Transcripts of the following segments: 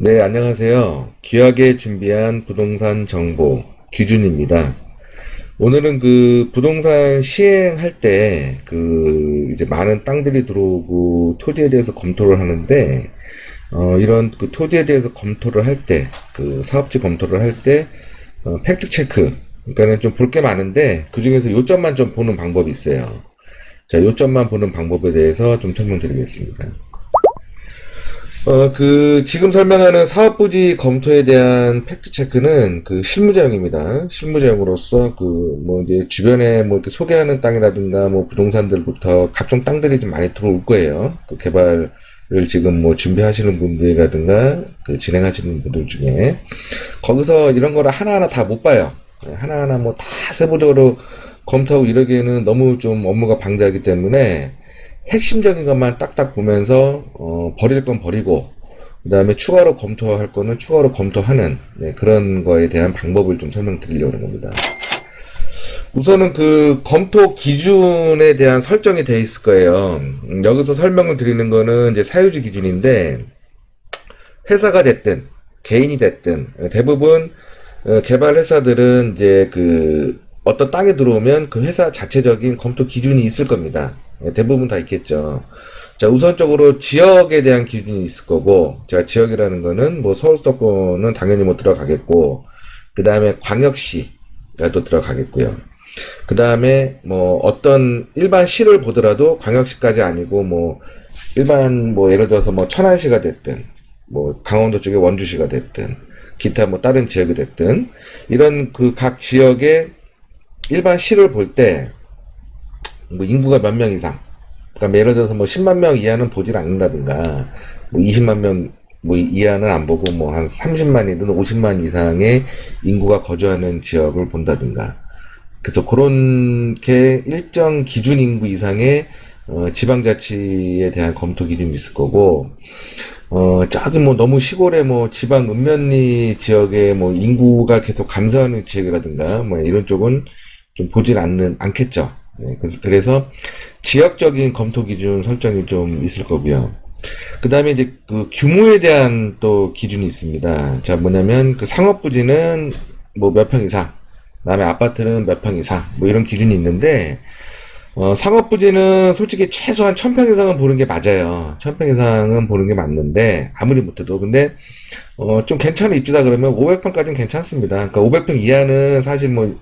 네, 안녕하세요. 귀하게 준비한 부동산 정보 기준입니다. 오늘은 그 부동산 시행할 때 그 이제 많은 땅들이 들어오고 토지에 대해서 검토를 하는데 어 이런 그 토지에 대해서 검토를 할 때 그 사업지 검토를 할때 어, 팩트 체크 그러니까는 좀 볼 게 많은데 그 중에서 요점만 좀 보는 방법이 있어요. 자, 요점만 보는 방법에 대해서 좀 설명드리겠습니다. 어, 그, 지금 설명하는 사업부지 검토에 대한 팩트체크는 그 실무자용입니다. 실무자용으로서 그, 뭐 이제 주변에 뭐 이렇게 소개하는 땅이라든가 뭐 부동산들부터 각종 땅들이 좀 많이 들어올 거예요. 그 개발을 지금 뭐 준비하시는 분들이라든가 그 진행하시는 분들 중에 거기서 이런 거를 하나하나 다 못 봐요. 네, 하나하나 뭐 다 세부적으로 검토하고 이러기에는 너무 좀 업무가 방대하기 때문에 핵심적인 것만 딱딱 보면서 어, 버릴 건 버리고 그 다음에 추가로 검토할 거는 추가로 검토하는 네, 그런 거에 대한 방법을 좀 설명드리려고 하는 겁니다. 우선은 그 검토 기준에 대한 설정이 돼 있을 거예요. 음, 여기서 설명을 드리는 거는 이제 사유지 기준인데 회사가 됐든 개인이 됐든 대부분 어, 개발 회사들은 이제 그 어떤 땅에 들어오면 그 회사 자체적인 검토 기준이 있을 겁니다. 예, 대부분 다 있겠죠. 자, 우선적으로 지역에 대한 기준이 있을 거고, 자, 지역이라는 거는 뭐 서울 수도권은 당연히 뭐 들어가겠고, 그 다음에 광역시가 또 들어가겠고요. 그 다음에 뭐 어떤 일반 시를 보더라도 광역시까지 아니고 뭐 일반 뭐 예를 들어서 뭐 천안시가 됐든, 뭐 강원도 쪽에 원주시가 됐든, 기타 뭐 다른 지역이 됐든, 이런 그 각 지역의 일반 시를 볼 때, 뭐 인구가 몇 명 이상, 그러니까 예를 들어서 뭐 10만 명 이하는 보질 않는다든가, 뭐 20만 명 뭐 이하는 안 보고 뭐 한 30만이든 50만 이상의 인구가 거주하는 지역을 본다든가. 그래서 그렇게 일정 기준 인구 이상의 어, 지방자치에 대한 검토 기준이 있을 거고, 어, 저기 뭐 너무 시골에 뭐 지방 읍면리 지역에 뭐 인구가 계속 감소하는 지역이라든가 뭐 이런 쪽은 좀 보질 않는, 않겠죠. 네, 그- 그래서 지역적인 검토 기준 설정이 좀 있을 거고요. 그 다음에 이제 그 규모에 대한 또 기준이 있습니다. 자, 뭐냐면 그 상업부지는 뭐 몇 평 이상, 그 다음에 아파트는 몇 평 이상, 뭐 이런 기준이 있는데, 어, 상업부지는 솔직히 최소한 1000평 이상은 보는 게 맞아요. 1000평 이상은 보는 게 맞는데, 아무리 못해도. 근데, 어, 좀 괜찮은 입지다 그러면 500평까지는 괜찮습니다. 그러니까 500평 이하는 사실 뭐,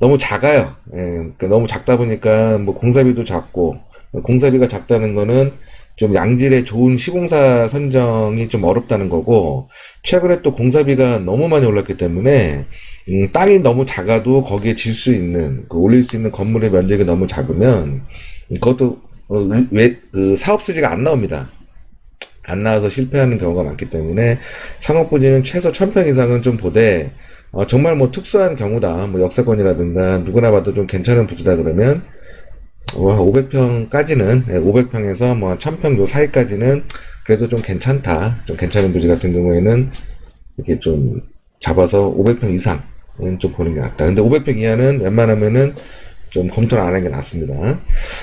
너무 작아요. 예, 그러니까 너무 작다 보니까 뭐 공사비도 작고, 공사비가 작다는 거는 좀 양질의 좋은 시공사 선정이 좀 어렵다는 거고, 최근에 또 공사비가 너무 많이 올랐기 때문에, 음, 땅이 너무 작아도 거기에 질 수 있는, 그 올릴 수 있는 건물의 면적이 너무 작으면, 그것도, 어, 왜, 그 사업 수지가 안 나옵니다. 안 나와서 실패하는 경우가 많기 때문에, 상업 부지는 최소 1000평 이상은 좀 보되, 어, 정말 뭐 특수한 경우다, 뭐 역세권이라든가, 누구나 봐도 좀 괜찮은 부지다 그러면, 어, 500평까지는, 500평에서 뭐 1000평 요 사이까지는 그래도 좀 괜찮다. 좀 괜찮은 부지 같은 경우에는 이렇게 좀 잡아서 500평 이상은 좀 보는 게 낫다. 근데 500평 이하는 웬만하면은 좀 검토를 안 하는 게 낫습니다.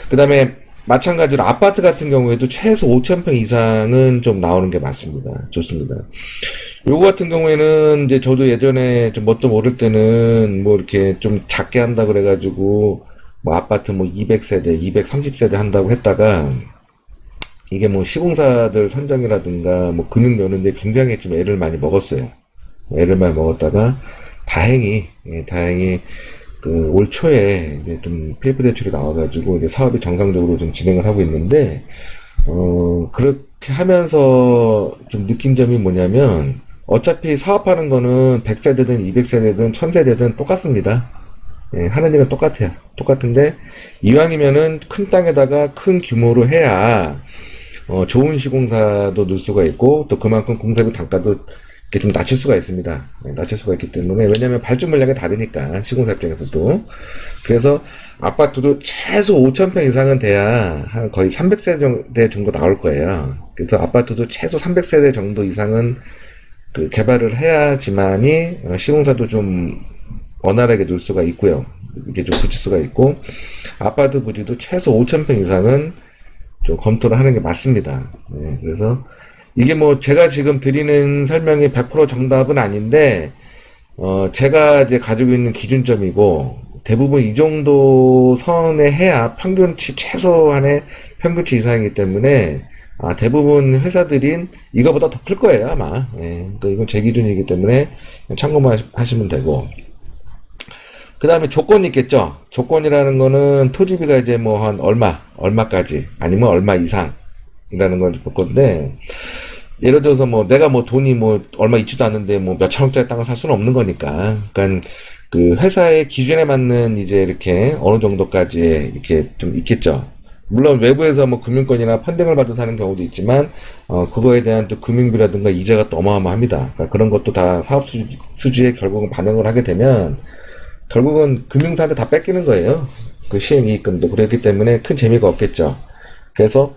그 다음에 마찬가지로 아파트 같은 경우에도 최소 5,000평 이상은 좀 나오는 게 맞습니다. 좋습니다. 요거 같은 경우에는 이제 저도 예전에 좀 뭣도 모를 때는 뭐 이렇게 좀 작게 한다 그래가지고 뭐 아파트 뭐 200세대, 230세대 한다고 했다가 이게 뭐 시공사들 선정이라든가 뭐 금융 여는데 굉장히 좀 애를 많이 먹었어요. 애를 많이 먹었다가 다행히 예, 다행히 그 올 초에 이제 좀 페이퍼 대출이 나와가지고 이제 사업이 정상적으로 좀 진행을 하고 있는데 어 그렇게 하면서 좀 느낀 점이 뭐냐면 어차피 사업하는 거는 100세대든 200세대든 1000세대든 똑같습니다. 예, 하는 일은 똑같아요. 똑같은데 이왕이면은 큰 땅에다가 큰 규모로 해야 어, 좋은 시공사도 넣을 수가 있고 또 그만큼 공사비 단가도 이렇게 좀 낮출 수가 있습니다. 네, 낮출 수가 있기 때문에 왜냐하면 발주 물량이 다르니까 시공사 입장에서도 그래서 아파트도 최소 5,000평 이상은 돼야 한 거의 300세대 정도 나올 거예요. 그래서 아파트도 최소 300세대 정도 이상은 그 개발을 해야지만이 어, 시공사도 좀 원활하게 놓을 수가 있고요. 이게 좀 붙일 수가 있고 아파트 부지도 최소 5,000평 이상은 좀 검토를 하는 게 맞습니다. 네, 그래서 이게 뭐 제가 지금 드리는 설명이 100% 정답은 아닌데, 어, 제가 이제 가지고 있는 기준점이고, 대부분 이 정도 선에 해야 평균치, 최소한의 평균치 이상이기 때문에, 아, 대부분 회사들인 이거보다 더 클 거예요, 아마. 예, 그러니까 이건 제 기준이기 때문에 참고만 하시- 하시면 되고. 그 다음에 조건이 있겠죠. 조건이라는 거는 토지비가 이제 뭐 한 얼마, 얼마까지, 아니면 얼마 이상이라는 걸 볼 건데, 예를 들어서 뭐 내가 뭐 돈이 뭐 얼마 있지도 않는데 뭐 몇천 원짜리 땅을 살 수는 없는 거니까. 그러니까 그 회사의 기준에 맞는 이제 이렇게 어느 정도까지 이렇게 좀 있겠죠. 물론 외부에서 뭐 금융권이나 펀딩을 받아 사는 경우도 있지만 어 그거에 대한 또 금융비라든가 이자가 또 어마어마합니다. 그러니까 그런 것도 다 사업 수지, 수지에 결국은 반영을 하게 되면 결국은 금융사한테 다 뺏기는 거예요. 그 시행이익금도 그렇기 때문에 큰 재미가 없겠죠. 그래서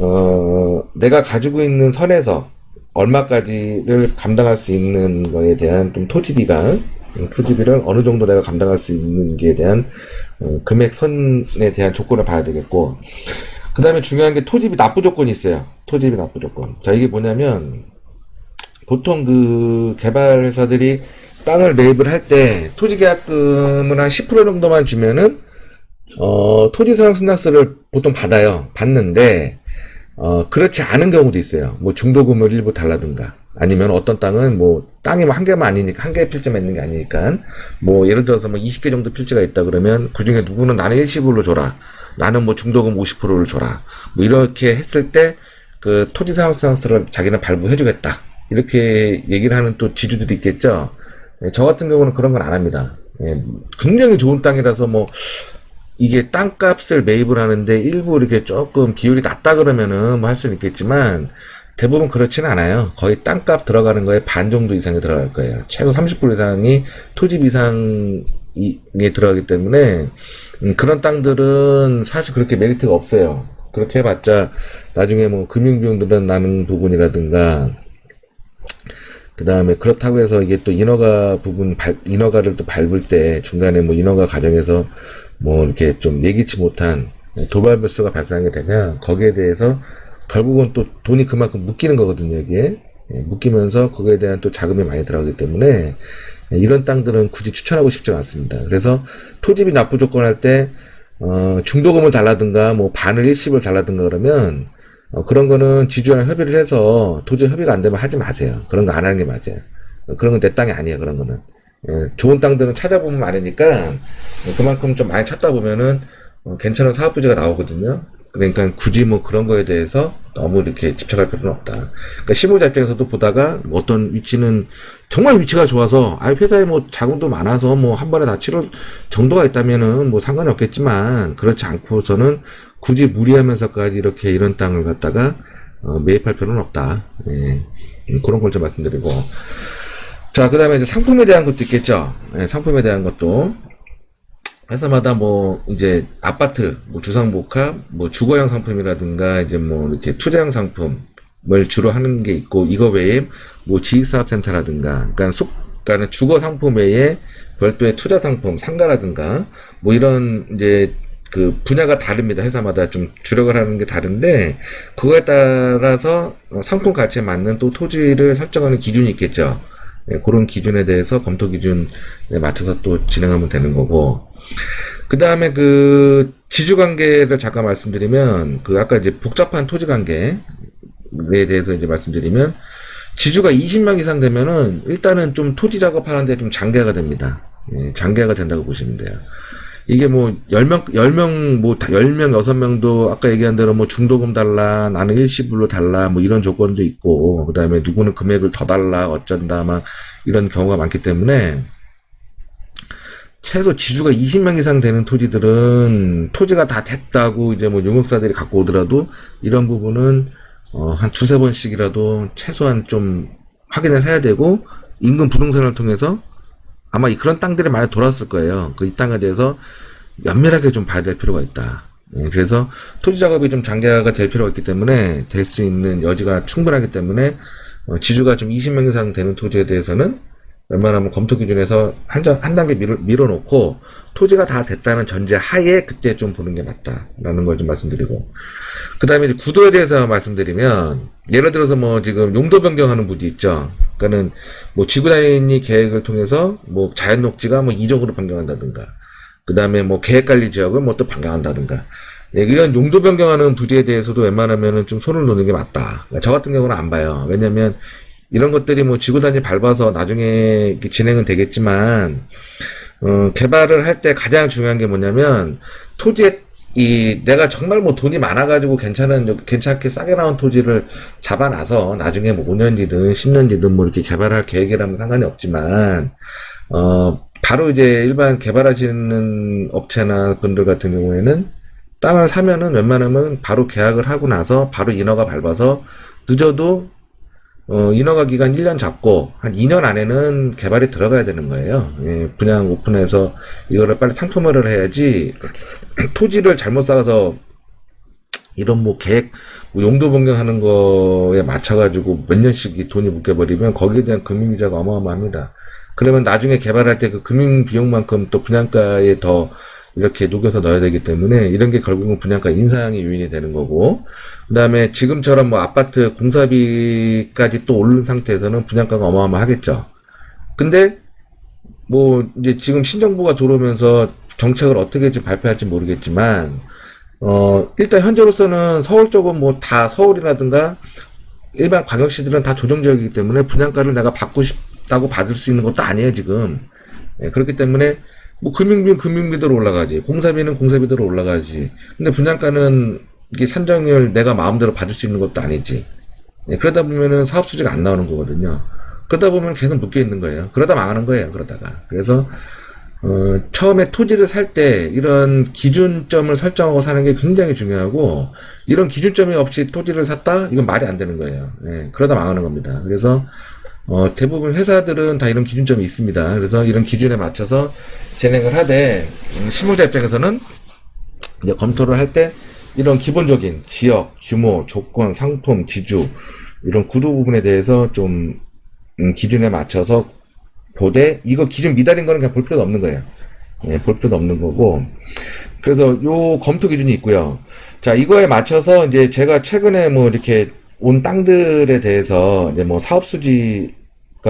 어, 내가 가지고 있는 선에서 얼마까지를 감당할 수 있는 거에 대한 좀 토지비가 음, 토지비를 어느 정도 내가 감당할 수 있는지에 대한 어, 금액 선에 대한 조건을 봐야 되겠고 그 다음에 중요한 게 토지비 납부 조건이 있어요. 토지비 납부 조건. 자 이게 뭐냐면 보통 그 개발 회사들이 땅을 매입을 할 때 토지 계약금을 한 10% 정도만 주면은 어, 토지 사용 승낙서를 보통 받아요. 받는데 어, 그렇지 않은 경우도 있어요. 뭐 중도금을 일부 달라든가 아니면 어떤 땅은 뭐 땅이 뭐 한 개만 아니니까 한 개의 필지만 있는 게 아니니까 뭐 예를 들어서 뭐 20개 정도 필지가 있다 그러면 그 중에 누구는 나는 일시불로 줘라. 나는 뭐 중도금 50%를 줘라. 뭐 이렇게 했을 때 그 토지 사용 승낙서를 자기는 발부해 주겠다. 이렇게 얘기를 하는 또 지주들이 있겠죠. 예, 저 같은 경우는 그런 건 안 합니다. 예, 굉장히 좋은 땅이라서 뭐 이게 땅값을 매입을 하는데 일부 이렇게 조금 비율이 낮다 그러면은 뭐 할 수는 있겠지만 대부분 그렇지는 않아요. 거의 땅값 들어가는 거에 반 정도 이상이 들어갈 거예요. 최소 30% 이상이 토지 비상에 들어가기 때문에 음, 그런 땅들은 사실 그렇게 메리트가 없어요. 그렇게 해봤자 나중에 뭐 금융비용들은 나는 부분이라든가 그 다음에 그렇다고 해서 이게 또 인허가 부분, 발, 인허가를 또 밟을 때 중간에 뭐 인허가 과정에서 뭐 이렇게 좀 예기치 못한 도발 변수가 발생하게 되면 거기에 대해서 결국은 또 돈이 그만큼 묶이는 거거든요, 여기에. 예, 묶이면서 거기에 대한 또 자금이 많이 들어가기 때문에 이런 땅들은 굳이 추천하고 싶지 않습니다. 그래서 토지비 납부 조건 할 때, 어, 중도금을 달라든가 뭐 반을 일시불 달라든가 그러면 어, 그런 거는 지주랑 협의를 해서 도저히 협의가 안 되면 하지 마세요. 그런 거 안 하는 게 맞아요. 어, 그런 건 내 땅이 아니에요. 그런 거는. 예, 좋은 땅들은 찾아보면 많으니까 어, 그만큼 좀 많이 찾다 보면은 어, 괜찮은 사업 부지가 나오거든요. 그러니까 굳이 뭐 그런 거에 대해서 너무 이렇게 집착할 필요는 없다. 그러니까 실무자 입장에서도 보다가 뭐 어떤 위치는 정말 위치가 좋아서 아 회사에 뭐 자금도 많아서 뭐 한 번에 다 치료 정도가 있다면은 뭐 상관이 없겠지만 그렇지 않고서는 굳이 무리하면서까지 이렇게 이런 땅을 갖다가 어, 매입할 필요는 없다. 예. 음, 그런 걸 좀 말씀드리고 자 그 다음에 이제 상품에 대한 것도 있겠죠. 예, 상품에 대한 것도 회사마다 뭐 이제 아파트, 뭐 주상복합, 뭐 주거형 상품이라든가 이제 뭐 이렇게 투자형 상품을 주로 하는 게 있고 이거 외에 뭐 지식사업센터라든가 그러니까 속 그러니까 주거 상품 외에 별도의 투자 상품, 상가라든가 뭐 이런 이제 그 분야가 다릅니다. 회사마다 좀 주력을 하는 게 다른데 그거에 따라서 어, 상품 가치에 맞는 또 토지를 설정하는 기준이 있겠죠. 예, 그런 기준에 대해서 검토 기준에 맞춰서 또 진행하면 되는 거고. 그 다음에 그 지주 관계를 잠깐 말씀드리면 그 아까 이제 복잡한 토지 관계에 대해서 이제 말씀드리면 지주가 20명 이상 되면은 일단은 좀 토지 작업하는데 좀 장기화가 됩니다. 예, 장기화가 된다고 보시면 돼요. 이게 뭐 10명 10명 뭐 10명 6명도 아까 얘기한 대로 뭐 중도금 달라 나는 일시불로 달라 뭐 이런 조건도 있고 그 다음에 누구는 금액을 더 달라 어쩐다 막 이런 경우가 많기 때문에 최소 지주가 20명 이상 되는 토지들은 토지가 다 됐다고 이제 뭐 용역사들이 갖고 오더라도 이런 부분은 어, 한 두세 번씩이라도 최소한 좀 확인을 해야 되고 인근 부동산을 통해서 아마 이 그런 땅들이 많이 돌았을 거예요. 그 이 땅에 대해서 면밀하게 좀 봐야 될 필요가 있다. 예, 그래서 토지 작업이 좀 장기화가 될 필요가 있기 때문에 될 수 있는 여지가 충분하기 때문에 어, 지주가 좀 20명 이상 되는 토지에 대해서는 웬만하면 검토 기준에서 한, 점- 한 단계 밀어, 밀어 놓고 토지가 다 됐다는 전제 하에 그때 좀 보는 게 맞다라는 걸 좀 말씀드리고 그 다음에 구도에 대해서 말씀드리면 예를 들어서 뭐 지금 용도 변경하는 부지 있죠. 그러니까는 뭐 지구단위 계획을 통해서 뭐 자연 녹지가 뭐 이적으로 변경한다든가 그 다음에 뭐 계획관리 지역을 뭐 또 변경한다든가 예, 이런 용도 변경하는 부지에 대해서도 웬만하면은 좀 손을 놓는 게 맞다. 그러니까 저 같은 경우는 안 봐요. 왜냐면 이런 것들이 뭐 지구 단위 밟아서 나중에 진행은 되겠지만 어, 개발을 할 때 가장 중요한 게 뭐냐면 토지에 이 내가 정말 뭐 돈이 많아가지고 괜찮은 괜찮게 싸게 나온 토지를 잡아놔서 나중에 뭐 5년 뒤든 10년 뒤든 뭐 이렇게 개발할 계획이라면 상관이 없지만 어 바로 이제 일반 개발하시는 업체나 분들 같은 경우에는 땅을 사면은 웬만하면 바로 계약을 하고 나서 바로 인허가 밟아서 늦어도 어, 인허가 기간 1년 잡고 한 2년 안에는 개발이 들어가야 되는 거예요. 예, 분양 오픈해서 이거를 빨리 상품화를 해야지 토지를 잘못 쌓아서 이런 뭐 계획 뭐 용도 변경하는 거에 맞춰가지고 몇 년씩 이 돈이 묶여버리면 거기에 대한 금융 이자가 어마어마합니다. 그러면 나중에 개발할 때 그 금융 비용만큼 또 분양가에 더 이렇게 녹여서 넣어야 되기 때문에 이런 게 결국은 분양가 인상의 요인이 되는 거고 그 다음에 지금처럼 뭐 아파트 공사비까지 또 오른 상태에서는 분양가가 어마어마하겠죠. 근데 뭐 이제 지금 신정부가 들어오면서 정책을 어떻게 좀 발표할지 모르겠지만 어 일단 현재로서는 서울 쪽은 뭐 다 서울이라든가 일반 광역시들은 다 조정 지역이기 때문에 분양가를 내가 받고 싶다고 받을 수 있는 것도 아니에요 지금 예, 그렇기 때문에 뭐 금융비는 금융비대로 올라가지 공사비는 공사비대로 올라가지 근데 분양가는 이게 산정을 내가 마음대로 받을 수 있는 것도 아니지 예, 그러다 보면은 사업 수지가 안 나오는 거거든요 그러다 보면 계속 묶여 있는 거예요 그러다 망하는 거예요 그러다가 그래서 어, 처음에 토지를 살 때 이런 기준점을 설정하고 사는 게 굉장히 중요하고 이런 기준점이 없이 토지를 샀다? 이건 말이 안 되는 거예요. 예, 그러다 망하는 겁니다. 그래서 어, 대부분 회사들은 다 이런 기준점이 있습니다. 그래서 이런 기준에 맞춰서 진행을 하되 음, 실무자 입장에서는 이제 검토를 할 때 이런 기본적인 지역, 규모, 조건, 상품, 지주 이런 구도 부분에 대해서 좀 음, 기준에 맞춰서 보되 이거 기준 미달인 거는 그냥 볼 필요도 없는 거예요. 예, 볼 필요도 없는 거고. 그래서 요 검토 기준이 있고요. 자, 이거에 맞춰서 이제 제가 최근에 뭐 이렇게 온 땅들에 대해서 이제 뭐 사업 수지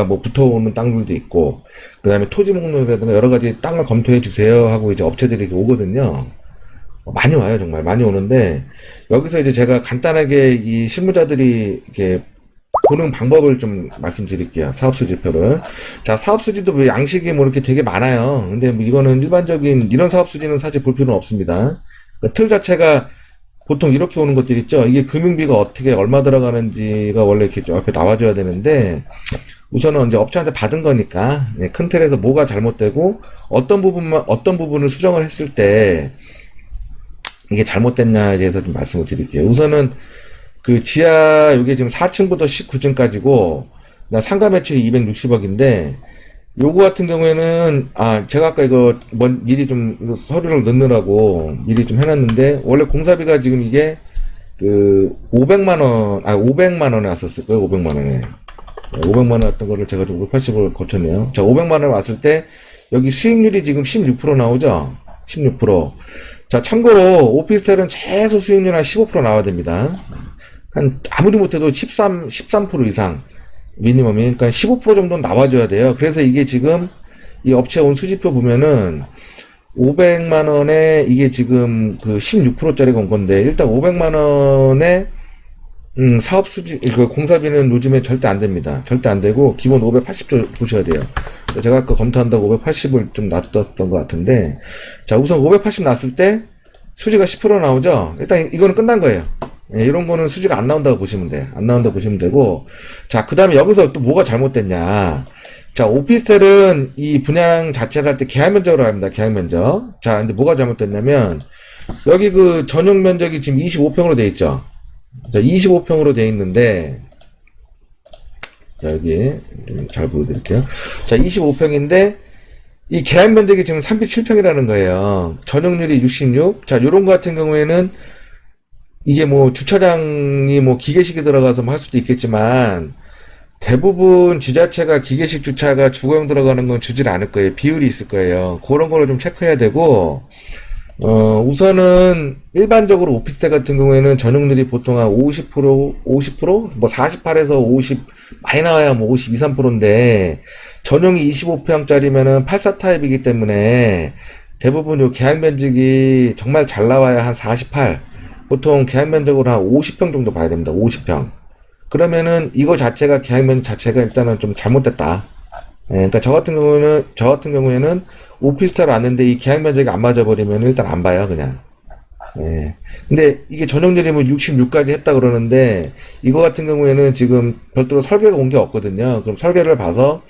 가뭐 붙어오는 땅들도 있고, 그 다음에 토지 목록이라든가 여러 가지 땅을 검토해 주세요 하고 이제 업체들이 오거든요. 많이 와요, 정말. 많이 오는데, 여기서 이제 제가 간단하게 이 실무자들이 이렇게 보는 방법을 좀 말씀드릴게요. 사업수지표를. 자, 사업수지도 뭐 양식이 뭐 이렇게 되게 많아요. 근데 뭐 이거는 일반적인, 이런 사업수지는 사실 볼 필요는 없습니다. 그틀 자체가 보통 이렇게 오는 것들 있죠. 이게 금융비가 어떻게, 얼마 들어가는지가 원래 이렇게 좀 앞에 나와줘야 되는데, 우선은 이제 업체한테 받은 거니까, 네, 큰 틀에서 뭐가 잘못되고, 어떤 부분만, 어떤 부분을 수정을 했을 때, 이게 잘못됐냐에 대해서 좀 말씀을 드릴게요. 우선은, 그 지하 요게 지금 4층부터 19층까지고 상가 매출이 260억인데 요거 같은 경우에는 아 제가 아까 이거 먼 미리 좀 서류를 넣느라고 미리 좀 해놨는데 원래 공사비가 지금 이게 그 500만 원, 아 500만 원에 왔었을 거예요. 500만 원에. 500만 원 왔던 거를 제가 좀 580을 거쳤네요. 자, 500만 원 왔을 때 여기 수익률이 지금 16% 나오죠? 16%. 자, 참고로 오피스텔은 최소 수익률 한 15% 나와야 됩니다. 한 아무리 못해도 13, 13% 이상 미니멈이 그러니까 15% 정도는 나와줘야 돼요. 그래서 이게 지금 이 업체 온 수지표 보면은 500만 원에 이게 지금 그 16%짜리가 온 건데 일단 500만 원에 음, 사업 수지 그 공사비는 요즘에 절대 안 됩니다. 절대 안 되고 기본 580조 보셔야 돼요. 제가 아까 검토한다고 580을 좀 놔뒀던 것 같은데 자 우선 580 났을 때 수지가 10% 나오죠. 일단 이거는 끝난 거예요. 예, 이런 거는 수지가 안 나온다고 보시면 돼. 안 나온다고 보시면 되고. 자, 그 다음에 여기서 또 뭐가 잘못됐냐. 자, 오피스텔은 이 분양 자체를 할 때 계약 면적으로 합니다. 계약 면적. 자, 근데 뭐가 잘못됐냐면, 여기 그 전용 면적이 지금 25평으로 돼 있죠. 자, 25평으로 돼 있는데, 자, 여기 좀잘 보여드릴게요. 자, 25평인데, 이 계약 면적이 지금 37평이라는 거예요. 전용률이 66. 자, 요런 거 같은 경우에는 이게 뭐 주차장이 뭐 기계식이 들어가서 뭐 할 수도 있겠지만 대부분 지자체가 기계식 주차가 주거용 들어가는 건 주질 않을 거예요. 비율이 있을 거예요. 그런 거를 좀 체크해야 되고, 어, 우선은 일반적으로 오피스텔 같은 경우에는 전용률이 보통 한 50%, 50%? 뭐 48에서 50, 많이 나와야 뭐 52, 3%인데, 전용이 25평짜리면은 84 타입이기 때문에 대부분 요 계약 면적이 정말 잘 나와야 한 48. 보통 계약 면적으로 한 50평 정도 봐야 됩니다. 50평. 그러면은 이거 자체가 계약 면적 자체가 일단은 좀 잘못됐다. 예, 그러니까 저 같은 경우는 저 같은 경우에는 오피스텔 왔는데 이 계약 면적이 안 맞아 버리면 일단 안 봐요, 그냥. 예. 근데 이게 전용률이면 66까지 했다 그러는데 이거 같은 경우에는 지금 별도로 설계가 온 게 없거든요. 그럼 설계를 봐서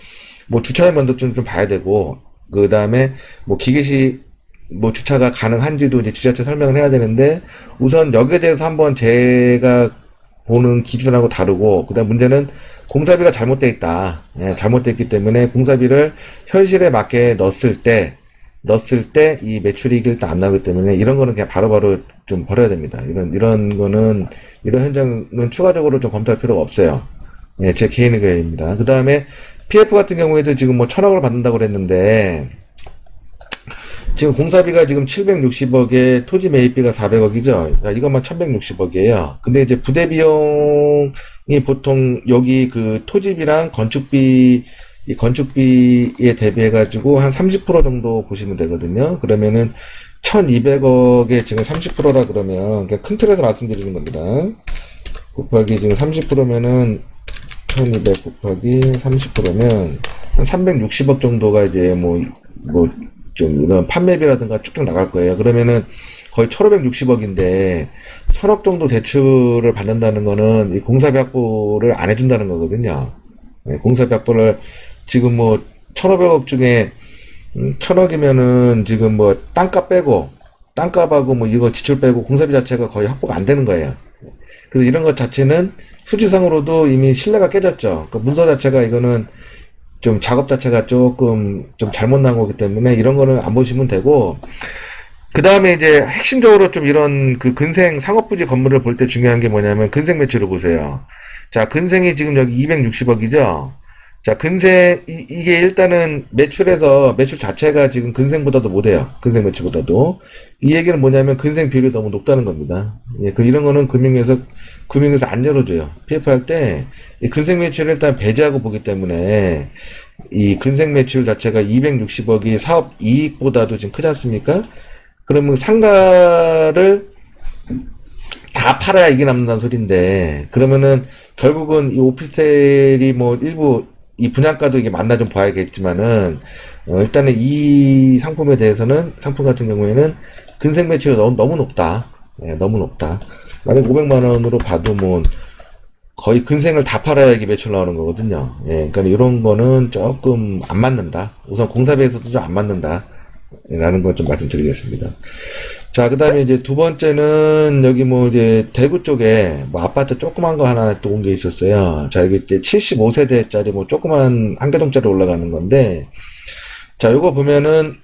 뭐 주차의 면도좀 좀 봐야 되고 그 다음에 뭐 기계식 뭐 주차가 가능한지도 이제 지자체 설명을 해야 되는데 우선 여기에 대해서 한번 제가 보는 기준하고 다르고 그다음 문제는 공사비가 잘못돼 있다. 예, 잘못돼 있기 때문에 공사비를 현실에 맞게 넣었을 때 넣었을 때 이 매출이익이 일단 안 나오기 때문에 이런 거는 그냥 바로바로 좀 버려야 됩니다. 이런 이런 거는 이런 현장은 추가적으로 좀 검토할 필요가 없어요. 예, 제 개인 의견입니다. 그 다음에 PF 같은 경우에도 지금 뭐 천억을 받는다고 그랬는데 지금 공사비가 지금 760억에 토지 매입비가 400억이죠. 이것만 1160억이에요. 근데 이제 부대 비용이 보통 여기 그 토지비랑 건축비 이 건축비에 대비해 가지고 한 30% 정도 보시면 되거든요. 그러면은 1200억에 지금 30%라 그러면 그냥 큰 틀에서 말씀드리는 겁니다. 곱하기 지금 30%면은 1200 곱하기 30%면 한 360억 정도가 이제 뭐, 뭐, 좀 이런 판매비라든가 쭉쭉 나갈 거예요. 그러면은 거의 1560억인데, 1000억 정도 대출을 받는다는 거는 이 공사비 확보를 안 해준다는 거거든요. 네, 공사비 확보를 지금 뭐 1500억 중에 음, 1000억이면은 지금 뭐 땅값 빼고, 땅값하고 뭐 이거 지출 빼고 공사비 자체가 거의 확보가 안 되는 거예요. 그래서 이런 것 자체는 수지상으로도 이미 신뢰가 깨졌죠. 그 문서 자체가 이거는 좀 작업 자체가 조금 좀 잘못 나온 거기 때문에 이런 거는 안 보시면 되고 그 다음에 이제 핵심적으로 좀 이런 그 근생 상업부지 건물을 볼 때 중요한 게 뭐냐면 근생 매출을 보세요. 자, 근생이 지금 여기 260억이죠. 자, 근생 이, 이게 일단은 매출에서 매출 자체가 지금 근생보다도 못해요. 근생 매출보다도 이 얘기는 뭐냐면 근생 비율이 너무 높다는 겁니다. 예, 그 이런 거는 금융에서 금융에서 안 열어줘요. PF 할때이 근생 매출을 일단 배제하고 보기 때문에 이 근생 매출 자체가 260억이 사업 이익보다도 지금 크지 않습니까? 그러면 상가를 다 팔아야 이게 남는다는 소린데 그러면은 결국은 이 오피스텔이 뭐 일부 이 분양가도 이게 맞나 좀 봐야겠지만은 어, 일단은 이 상품에 대해서는 상품 같은 경우에는 근생 매출이 너무, 너무 높다. 예, 너무 높다. 만약 500만 원으로 봐도 뭐 거의 근생을 다 팔아야 이게 매출 나오는 거거든요. 예, 그러니까 이런 거는 조금 안 맞는다. 우선 공사비에서도 좀 안 맞는다. 라는 걸 좀 말씀드리겠습니다. 자, 그 다음에 이제 두 번째는 여기 뭐 이제 대구 쪽에 뭐 아파트 조그만 거 하나 또 온 게 있었어요. 자, 이게 이제 75세대짜리 뭐 조그만 한 개동짜리 올라가는 건데, 자, 요거 보면은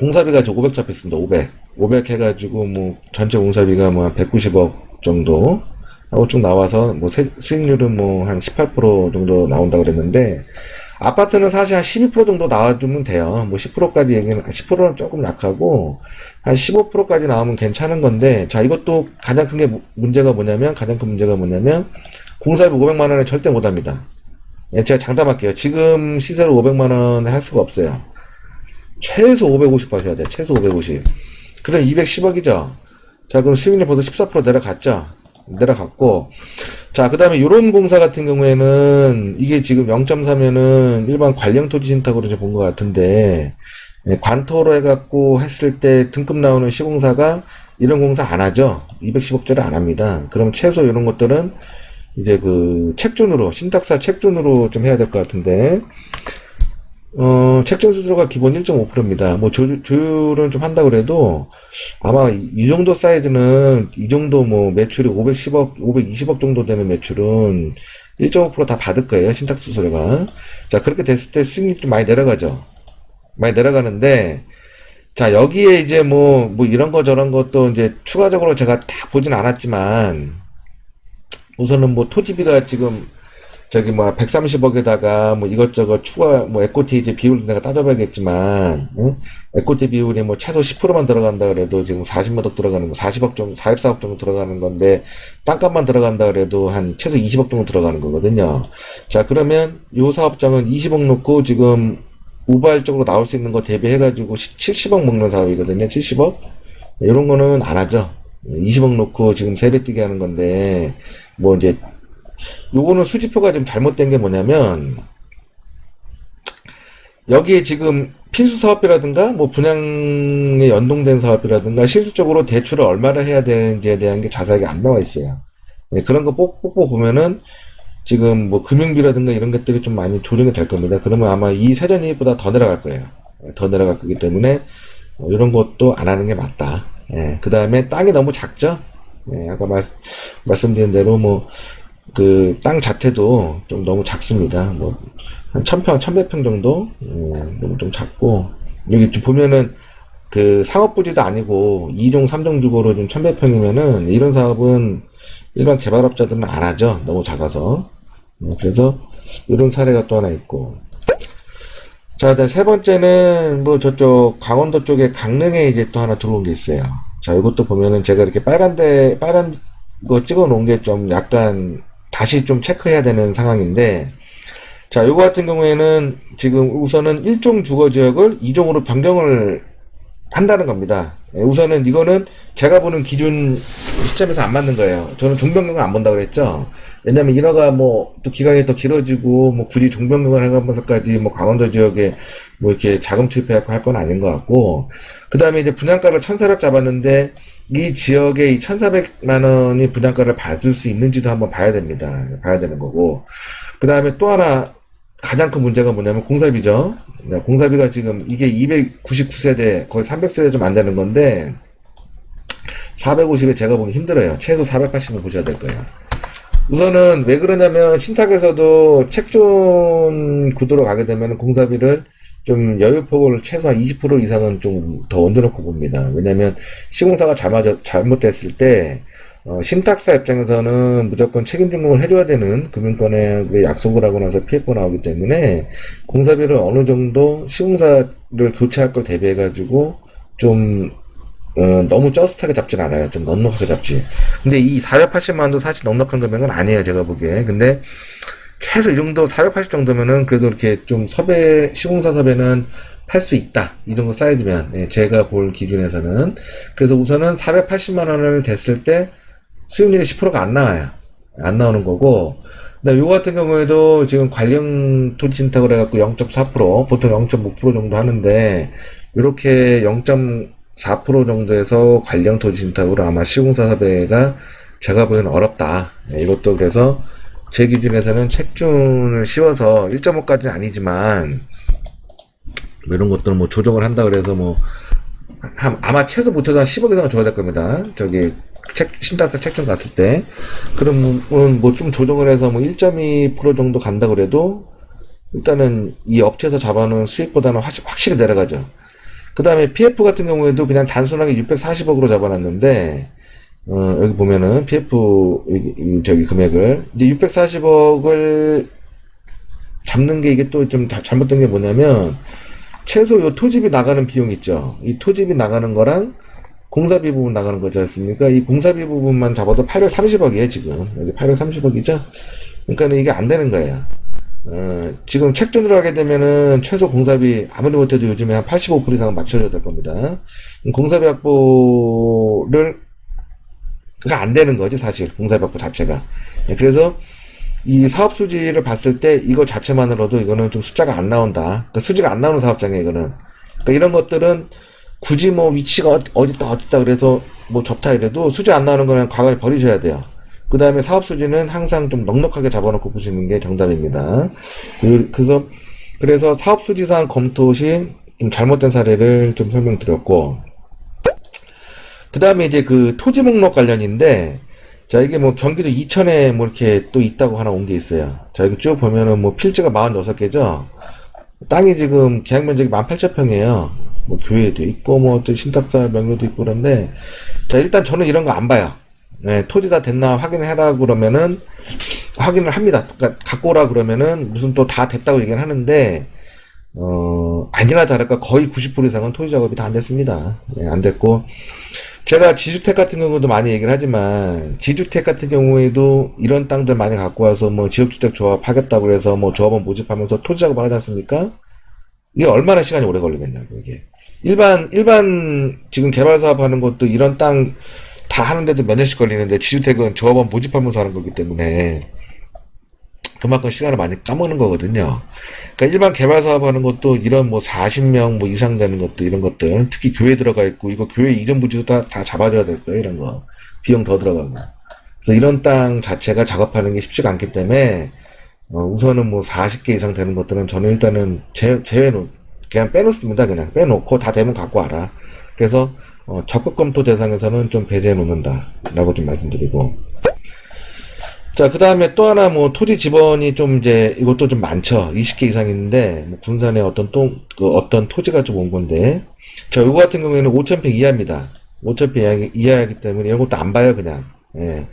공사비가 저 500 잡혔습니다. 500. 500 해가지고 뭐 전체 공사비가 뭐 한 190억 정도 하고 쭉 나와서 뭐 세- 수익률은 뭐 한 18% 정도 나온다고 그랬는데 아파트는 사실 한 12% 정도 나와주면 돼요. 뭐 10%까지 얘기는 10%는 조금 약하고 한 15%까지 나오면 괜찮은 건데 자 이것도 가장 큰 게 문제가 뭐냐면 가장 큰 문제가 뭐냐면 공사비 500만 원에 절대 못 합니다. 예, 제가 장담할게요. 지금 시세로 500만 원에 할 수가 없어요. 최소 550 하셔야 돼요. 최소 550. 그럼 210억이죠. 자, 그럼 수익률 벌써 14% 내려갔죠. 내려갔고. 자, 그 다음에 요런 공사 같은 경우에는 이게 지금 0.4면은 일반 관령 토지 신탁으로 이제 본 것 같은데, 예, 관토로 해갖고 했을 때 등급 나오는 시공사가 이런 공사 안 하죠. 210억짜리 안 합니다. 그럼 최소 이런 것들은 이제 그 책준으로, 신탁사 책준으로 좀 해야 될 것 같은데, 어, 책정 수수료가 기본 1.5%입니다. 뭐 조, 조율은 좀 한다 그래도 아마 이, 이 정도 사이즈는 이 정도 뭐 매출이 510억, 520억 정도 되는 매출은 1.5%다 받을 거예요. 신탁 수수료가. 자, 그렇게 됐을 때 수익률이 좀 많이 내려가죠. 많이 내려가는데 자, 여기에 이제 뭐, 뭐 이런 거 저런 것도 이제 추가적으로 제가 다 보진 않았지만 우선은 뭐 토지비가 지금 저기 뭐 130억에다가 뭐 이것저것 추가 뭐 에코티 이제 비율 내가 따져봐야겠지만 응? 에코티 비율이 뭐 최소 10%만 들어간다 그래도 지금 40억 들어가는 거 40억 정도 44억 정도 들어가는 건데 땅값만 들어간다 그래도 한 최소 20억 정도 들어가는 거거든요. 자 그러면 요 사업장은 20억 놓고 지금 우발적으로 나올 수 있는 거 대비해가지고 70억 먹는 사업이거든요. 70억 이런 거는 안 하죠. 20억 놓고 지금 세배 뛰게 하는 건데 뭐 이제 요거는 수지표가 좀 잘못된 게 뭐냐면 여기에 지금 필수 사업이라든가 뭐 분양에 연동된 사업이라든가 실질적으로 대출을 얼마나 해야 되는지에 대한 게 자세하게 안 나와 있어요. 네, 그런 거 뽑고 보면은 지금 뭐 금융비라든가 이런 것들이 좀 많이 조정이 될 겁니다. 그러면 아마 이 세전이익보다 더 내려갈 거예요. 네, 더 내려갈 거기 때문에 어, 이런 것도 안 하는 게 맞다. 그 다음에 땅이 너무 작죠? 예, 아까 말, 말씀드린 대로 뭐 그 땅 자체도 좀 너무 작습니다. 뭐한 1000평, 1100평 정도? 음, 너무 좀 작고 여기 좀 보면은 그 상업부지도 아니고 2종, 3종 주거로 좀 1100평이면은 이런 사업은 일반 개발업자들은 안 하죠. 너무 작아서. 음, 그래서 이런 사례가 또 하나 있고 자, 세 번째는 뭐 저쪽 강원도 쪽에 강릉에 이제 또 하나 들어온 게 있어요. 자, 이것도 보면은 제가 이렇게 빨간데 빨간 거 찍어 놓은 게 좀 약간 다시 좀 체크해야 되는 상황인데 자, 요거 같은 경우에는 지금 우선은 1종 주거 지역을 2종으로 변경을 한다는 겁니다. 예, 우선은 이거는 제가 보는 기준 시점에서 안 맞는 거예요. 저는 종변경을 안 본다 그랬죠. 왜냐면 인허가 뭐 또 기간이 더 길어지고 뭐 굳이 종변경을 해가면서까지 뭐 강원도 지역에 뭐 이렇게 자금 투입해갖고 할 건 아닌 것 같고 그 다음에 이제 분양가를 1,400 잡았는데 이 지역에 이 1,400만 원이 분양가를 받을 수 있는지도 한번 봐야 됩니다. 봐야 되는 거고 그 다음에 또 하나 가장 큰 문제가 뭐냐면 공사비죠. 네, 공사비가 지금 이게 299세대 거의 300세대 좀 안 되는 건데 450에 제가 보기 힘들어요. 최소 480은 보셔야 될 거예요. 우선은 왜 그러냐면 신탁에서도 책존 구도로 가게 되면 공사비를 좀 여유폭을 최소한 20% 이상은 좀 더 얹어놓고 봅니다. 왜냐면 시공사가 잘못, 잘못 됐을 때 어, 신탁사 입장에서는 무조건 책임 증명을 해줘야 되는 금융권에 약속을 하고 나서 피해가 나오기 때문에 공사비를 어느 정도 시공사를 교체할 걸 대비해가지고 좀 어, 너무 저스트하게 잡진 않아요. 좀 넉넉하게 잡지. 근데 이 480만도 사실 넉넉한 금액은 아니에요. 제가 보기에. 근데 최소 이 정도 480 정도면은 그래도 이렇게 좀 섭외 시공사 섭외는 할 수 있다. 이 정도 사이즈면 예, 제가 볼 기준에서는 그래서 우선은 480만 원을 댔을 때 수익률이 10%가 안 나와요. 안 나오는 거고 그다음에 요 같은 경우에도 지금 관련 토지 신탁을 해갖고 0.4% 보통 0.5% 정도 하는데 이렇게 0.4% 정도에서 관련 토지 신탁으로 아마 시공사 섭외가 제가 보기에는 어렵다. 네, 이것도 그래서 제 기준에서는 책준을 씌워서 1.5까지는 아니지만 뭐 이런 것들은 뭐 조정을 한다 그래서 뭐 한- 아마 최소 못해도 한 10억 이상은 줘야 될 겁니다. 저기 책 신탁사 책준 갔을 때 그러면 뭐좀 조정을 해서 뭐 1.2% 정도 간다 그래도 일단은 이 업체에서 잡아놓은 수익보다는 확, 확실히 내려가죠. 그 다음에 PF 같은 경우에도 그냥 단순하게 640억으로 잡아놨는데 어, 여기 보면은 PF 저기 금액을 이제 640억을 잡는 게 이게 또 좀 잘못된 게 뭐냐면 최소 요 토집이 나가는 비용 있죠. 이 토집이 나가는 거랑 공사비 부분 나가는 거지 않습니까? 이 공사비 부분만 잡아도 830억이에요, 지금. 여기 830억이죠? 그러니까 이게 안 되는 거예요. 어, 지금 책존으로 하게 되면은 최소 공사비 아무리 못해도 요즘에 한 85% 이상은 맞춰줘야 될 겁니다. 공사비 확보를 그가 안 되는 거지 사실 공사비 확보 자체가. 네, 그래서 이 사업 수지를 봤을 때 이거 자체만으로도 이거는 좀 숫자가 안 나온다. 그러니까 수지가 안 나오는 사업장이에요, 이거는. 그러니까 이런 것들은 굳이 뭐 위치가 어디- 어딨다 어딨다 그래서 뭐 좋다 이래도 수지 안 나오는 거는 과감히 버리셔야 돼요. 그 다음에 사업 수지는 항상 좀 넉넉하게 잡아놓고 보시는 게 정답입니다. 그- 그래서 그래서 사업 수지상 검토 시 좀 잘못된 사례를 좀 설명드렸고 그 다음에 이제 그 토지 목록 관련인데 자 이게 뭐 경기도 이천에 뭐 이렇게 또 있다고 하나 온 게 있어요. 자 이거 쭉 보면은 뭐 필지가 46개죠. 땅이 지금 계약 면적이 18,000평이에요. 뭐 교회도 있고 뭐또 신탁사 명료도 있고 그런데 자 일단 저는 이런 거 안 봐요. 네, 토지 다 됐나 확인해라 그러면은 확인을 합니다. 그러니까 갖고 오라 그러면은 무슨 또 다 됐다고 얘기를 하는데 어, 아니나 다를까 거의 90% 이상은 토지 작업이 다 안 됐습니다. 예, 안 됐고 제가 지주택 같은 경우도 많이 얘기를 하지만 지주택 같은 경우에도 이런 땅들 많이 갖고 와서 뭐 지역주택 조합 하겠다고 해서 뭐 조합원 모집하면서 토지 작업을 하지 않습니까? 이게 얼마나 시간이 오래 걸리겠냐고 이게 일반 일반 지금 개발 사업 하는 것도 이런 땅 다 하는데도 몇 년씩 걸리는데 지주택은 조합원 모집하면서 하는 거기 때문에 그만큼 시간을 많이 까먹는 거거든요. 그러니까 일반 개발 사업 하는 것도 이런 뭐 40명 뭐 이상 되는 것도 이런 것들 특히 교회 들어가 있고 이거 교회 이전 부지도 다, 다 잡아줘야 될 거예요 이런 거. 비용 더 들어가고. 그래서 이런 땅 자체가 작업하는 게 쉽지가 않기 때문에 어, 우선은 뭐 40개 이상 되는 것들은 저는 일단은 제, 제외놓 그냥 빼놓습니다 그냥. 빼놓고 다 되면 갖고 와라. 그래서 어, 적극 검토 대상에서는 좀 배제해 놓는다 라고 좀 말씀드리고 자, 그 다음에 또 하나 뭐 토지 지번이 좀 이제 이것도 좀 많죠. 20개 이상 있는데 뭐 군산에 어떤 또, 그 어떤 토지가 좀 온 건데 자, 요거 같은 경우에는 5,000평 이하입니다. 5,000평 이하, 이하 이기 때문에 이런 것도 안 봐요, 그냥. 예.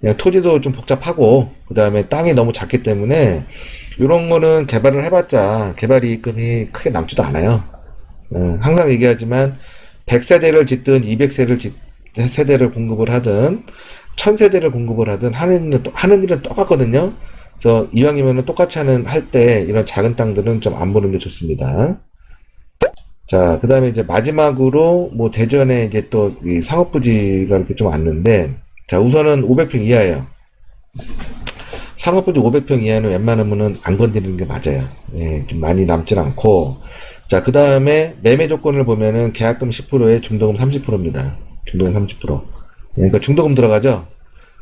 그냥 토지도 좀 복잡하고 그 다음에 땅이 너무 작기 때문에 이런 거는 개발을 해봤자 개발 이익금이 크게 남지도 않아요. 예, 항상 얘기하지만 100세대를 짓든 200세를 짓, 세대를 공급을 하든 1000세대를 공급을 하든 하는 일은, 또- 하는 일은 똑같거든요. 그래서 이왕이면 똑같이 하는, 할 때 이런 작은 땅들은 좀 안 보는 게 좋습니다. 자, 그 다음에 이제 마지막으로 뭐 대전에 이제 또이 상업부지가 이렇게 좀 왔는데, 자, 우선은 500평 이하예요. 상업부지 500평 이하는 웬만하면은 안 건드리는 게 맞아요. 예, 좀 많이 남진 않고. 자, 그 다음에 매매 조건을 보면은 계약금 10%에 중도금 30%입니다. 중도금 30%. 예, 그러니까 중도금 들어가죠?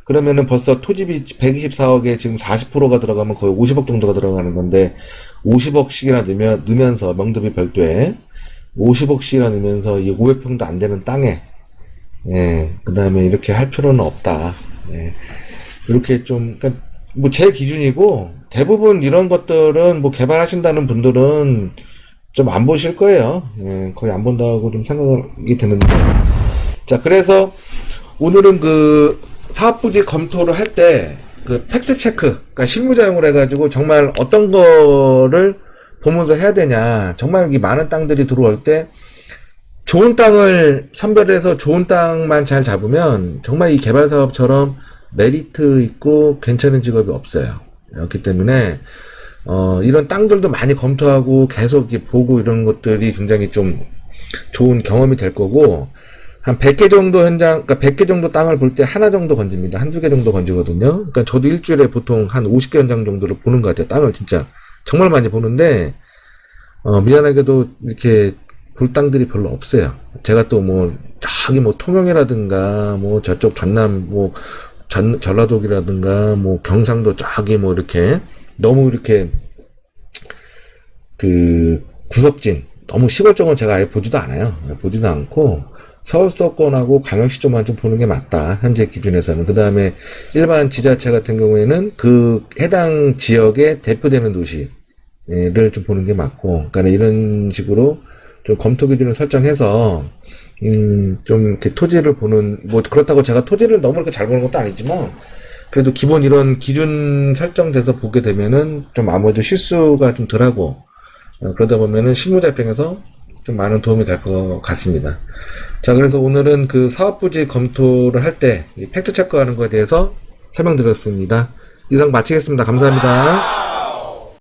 그러면은 벌써 토지비 124억에 지금 40%가 들어가면 거의 50억 정도가 들어가는 건데, 50억씩이나 넣으면, 넣으면서 명도비 별도에 50억씩이나 넣으면서 이 500평도 안 되는 땅에, 예, 그 다음에 이렇게 할 필요는 없다. 예, 이렇게 좀, 그러니까 뭐 제 기준이고, 대부분 이런 것들은 뭐 개발하신다는 분들은 좀 안 보실 거예요. 예, 거의 안 본다고 좀 생각이 드는데. 자, 그래서 오늘은 그 사업부지 검토를 할 때 그 팩트 체크, 그러니까 실무자용을 해가지고 정말 어떤 거를 보면서 해야 되냐. 정말 이 많은 땅들이 들어올 때 좋은 땅을 선별해서 좋은 땅만 잘 잡으면 정말 이 개발 사업처럼 메리트 있고 괜찮은 직업이 없어요. 그렇기 때문에 어, 이런 땅들도 많이 검토하고 계속 보고 이런 것들이 굉장히 좀 좋은 경험이 될 거고 한 100개 정도 현장, 그러니까 100개 정도 땅을 볼 때 하나 정도 건집니다. 한두 개 정도 건지거든요. 그러니까 저도 일주일에 보통 한 50개 현장 정도를 보는 것 같아요. 땅을 진짜 정말 많이 보는데 어, 미안하게도 이렇게 볼 땅들이 별로 없어요. 제가 또 뭐 저기 뭐 통영이라든가 뭐 저쪽 전남 뭐 전, 전라도이라든가 뭐 경상도 저기 뭐 이렇게 너무 이렇게 그 구석진 너무 시골 쪽은 제가 아예 보지도 않아요. 보지도 않고 서울 수도권하고 광역시 쪽만 좀 보는 게 맞다. 현재 기준에서는. 그 다음에 일반 지자체 같은 경우에는 그 해당 지역에 대표되는 도시를 좀 보는 게 맞고, 그러니까 이런 식으로 좀 검토 기준을 설정해서 음, 좀 이렇게 토지를 보는 뭐 그렇다고 제가 토지를 너무 이렇게 잘 보는 것도 아니지만 그래도 기본 이런 기준 설정돼서 보게 되면은 좀 아무래도 실수가 좀 덜하고 어, 그러다 보면은 실무자 입장에서 좀 많은 도움이 될 것 같습니다. 자, 그래서 오늘은 그 사업 부지 검토를 할 때 팩트 체크하는 거에 대해서 설명드렸습니다. 이상 마치겠습니다. 감사합니다.